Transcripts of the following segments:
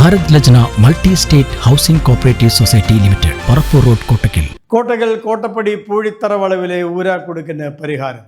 Bharat Lajna multi state housing cooperative society limited Parappur road Kottakkal. Kottakkal Kottappadi Poozhithara വളവിലെ ഊരാക്കുടുക്കിന് പരിഹാരം.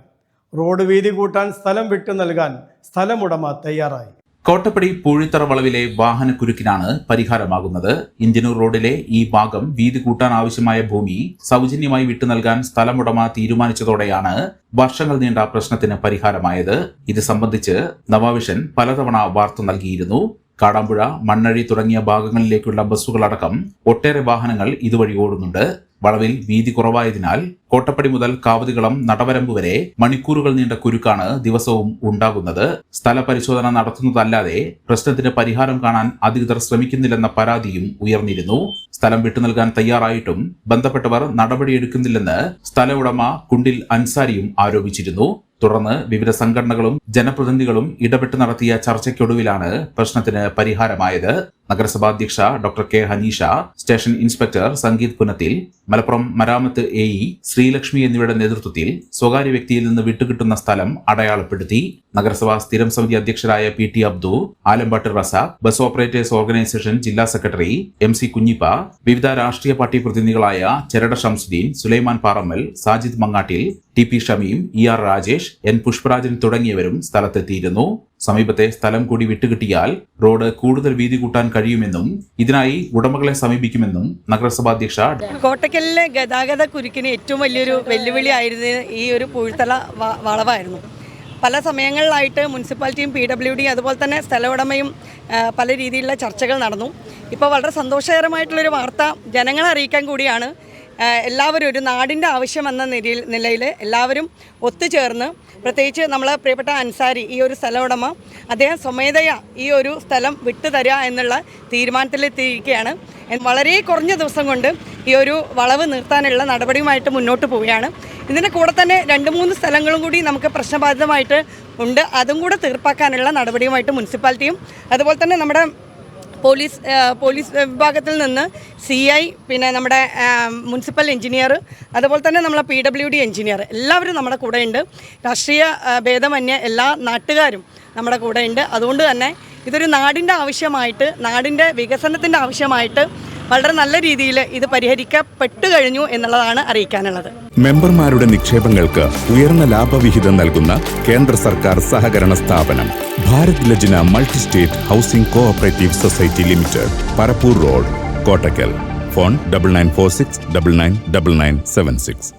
Road വീതി കൂട്ടാൻ സ്ഥലം വിട്ടു നൽകാൻ സ്ഥലമുടമ തയ്യാറായി. കോട്ടപ്പടി പൂഴിത്തറ വളവിലെ വാഹനക്കുരുക്കിനാണ് പരിഹാരമാകുന്നത്. ഇന്ത്യനൂർ റോഡിലെ ഈ ഭാഗം വീതി കൂട്ടാൻ ആവശ്യമായ ഭൂമി സൗജന്യമായി വിട്ടു നൽകാൻ സ്ഥലമുടമ തീരുമാനിച്ചതോടെയാണ് വർഷങ്ങൾ നീണ്ട പ്രശ്നത്തിന് പരിഹാരമായത്. ഇത് സംബന്ധിച്ച് നവാവിഷൻ പലതവണ വാർത്ത നൽകിയിരുന്നു. കാടാമ്പുഴ മണ്ണഴി തുടങ്ങിയ ഭാഗങ്ങളിലേക്കുള്ള ബസ്സുകളടക്കം ഒട്ടേറെ വാഹനങ്ങൾ ഇതുവഴി ഓടുന്നുണ്ട്. വളവിൽ വീതി കുറവായതിനാൽ കോട്ടപ്പടി മുതൽ കാവതികളം നടവരമ്പ് വരെ മണിക്കൂറുകൾ നീണ്ട കുരുക്കാണ് ദിവസവും ഉണ്ടാകുന്നത്. സ്ഥല പരിശോധന നടത്തുന്നതല്ലാതെ പ്രശ്നത്തിന് പരിഹാരം കാണാൻ അധികൃതർ ശ്രമിക്കുന്നില്ലെന്ന പരാതിയും ഉയർന്നിരുന്നു. സ്ഥലം വിട്ടു നൽകാൻ തയ്യാറായിട്ടും ബന്ധപ്പെട്ടവർ നടപടിയെടുക്കുന്നില്ലെന്ന് സ്ഥല ഉടമ കുണ്ടിൽ അൻസാരിയും ആരോപിച്ചിരുന്നു. തുടർന്ന് വിവിധ സംഘടനകളും ജനപ്രതിനിധികളും ഇടപെട്ട് നടത്തിയ ചർച്ചയ്ക്കൊടുവിലാണ് പ്രശ്നത്തിന് പരിഹാരമായത്. നഗരസഭാ അധ്യക്ഷ doctor K Haneesha station inspector Sangeeth Punathil Malappuram മരാമത്ത് A E Sreelakshmi എന്നിവരുടെ നേതൃത്വത്തിൽ സ്വകാര്യ വ്യക്തിയിൽ നിന്ന് വിട്ടുകിട്ടുന്ന സ്ഥലം അടയാളപ്പെടുത്തി. നഗരസഭാ സ്ഥിരം സമിതി അധ്യക്ഷരായ P T Abdu Alampattu Razak bus operators organisation ജില്ലാ സെക്രട്ടറി എം സി കുഞ്ഞിപ്പ വിവിധ രാഷ്ട്രീയ പാർട്ടി പ്രതിനിധികളായ Cherada Shamsuddin Sulaiman Parammal Sajid Mangattil T P Shameem E R Rajesh N Pushparajan തുടങ്ങിയവരും സ്ഥലത്തെത്തിയിരുന്നു. സമീപത്തെ സ്ഥലം കൂടി വിട്ടുകിട്ടിയാൽ റോഡ് കൂടുതൽ വീതി കൂട്ടാൻ കഴിയുമെന്നും ഇതിനായി ഉടമകളെ സമീപിക്കുമെന്നും നഗരസഭാ അധ്യക്ഷ കോട്ടക്കലിലെ ഗതാഗത കുരുക്കിന് ഏറ്റവും വലിയൊരു വെല്ലുവിളിയായിരുന്നു ഈ ഒരു പൂഴ്ത്തല വളവായിരുന്നു. പല സമയങ്ങളിലായിട്ട് മുനിസിപ്പാലിറ്റിയും പി ഡബ്ല്യു ഡി അതുപോലെ തന്നെ സ്ഥല ഉടമയും പല രീതിയിലുള്ള ചർച്ചകൾ നടന്നു. ഇപ്പോൾ വളരെ സന്തോഷകരമായിട്ടുള്ളൊരു വാർത്ത ജനങ്ങളെ അറിയിക്കാൻ കൂടിയാണ് എല്ലാവരും ഒരു നാടിന്റെ ആവശ്യം എന്ന നിലയിൽ നിലയിൽ എല്ലാവരും ഒത്തുചേർന്ന് പ്രത്യേകിച്ച് നമ്മളെ പ്രിയപ്പെട്ട അൻസാരി ഈ ഒരു സ്ഥല ഉടമ അദ്ദേഹം സ്വമേധയാ ഈ ഒരു സ്ഥലം വിട്ടുതരിക എന്നുള്ള തീരുമാനത്തിലെത്തിയിരിക്കുകയാണ്. വളരെ കുറഞ്ഞ ദിവസം കൊണ്ട് ഈ ഒരു വളവ് നിർത്താനുള്ള നടപടിയുമായിട്ട് മുന്നോട്ട് പോവുകയാണ്. ഇതിന്റെ കൂടെ തന്നെ രണ്ട് മൂന്ന് സ്ഥലങ്ങളും കൂടി നമുക്ക് പ്രശ്നബാധിതമായിട്ട് ഉണ്ട്. അതും കൂടെ തീർപ്പാക്കാനുള്ള നടപടിയുമായിട്ട് മുനിസിപ്പാലിറ്റിയും അതുപോലെ തന്നെ നമ്മുടെ പോലീസ് പോലീസ് വിഭാഗത്തിൽ നിന്ന് സി ഐ പിന്നെ നമ്മുടെ മുനിസിപ്പൽ എഞ്ചിനീയർ അതുപോലെ തന്നെ നമ്മളെ പി ഡബ്ല്യു ഡി എഞ്ചിനീയർ എല്ലാവരും നമ്മുടെ കൂടെയുണ്ട്. രാഷ്ട്രീയ ഭേദമന്യ എല്ലാ നാട്ടുകാരും നമ്മുടെ കൂടെയുണ്ട്. അതുകൊണ്ട് തന്നെ ഇതൊരു നാടിന്റെ ആവശ്യമായിട്ട് നാടിന്റെ വികസനത്തിന്റെ ആവശ്യമായിട്ട് വളരെ നല്ല രീതിയിൽ ഇത് പരിഹരിക്കപ്പെട്ടു കഴിഞ്ഞു എന്നുള്ളതാണ് അറിയിക്കാനുള്ളത്. മെമ്പർമാരുടെ നിക്ഷേപങ്ങൾക്ക് ഉയർന്ന ലാഭവിഹിതം നൽകുന്ന കേന്ദ്ര സർക്കാർ സഹകരണ സ്ഥാപനം Bharat Lajna multi state housing cooperative society limited Parappur road Kottakkal. Phone double nine four six double nine double nine seven six.